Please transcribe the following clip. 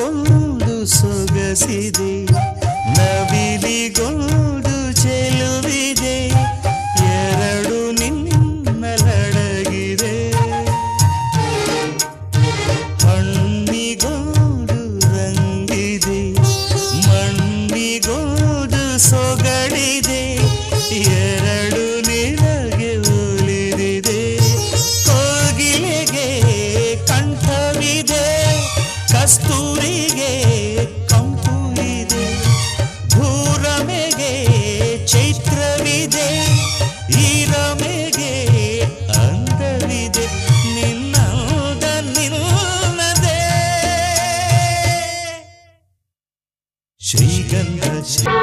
ನವಿಲಿಗೊಂದು ಸೊಗಸಿದೆ. ನವಿಲಿಗೊಂದು ಚೆಲುವಿದೆ. ಎರಡು ನಿನ್ನಲಡಗಿದೆ ಹಣ್ಣಿಗೋಡು ರಂಗಿದೆ. ಮಣ್ಣಿಗೋಡು ಸೊಗಡಿದೆ ಎರಡು ನಿನಗೆ ಒಲಿದಿದೆ. ಕೋಗಿಲೆಗೆ ಕಂಠವಿದೆ. ಕಸ್ತೂರಿಗೆ ಕಂಪು ಇದೆ ಭೂರಮೆಗೆ ಚೈತ್ರವಿದೆ ಈರಮೆಗೆ ಅಂದವಿದೆ ನಿನ್ನದ ನಿನ್ನದೇ ಶ್ರೀಗಂಧ ಶ್ರೀ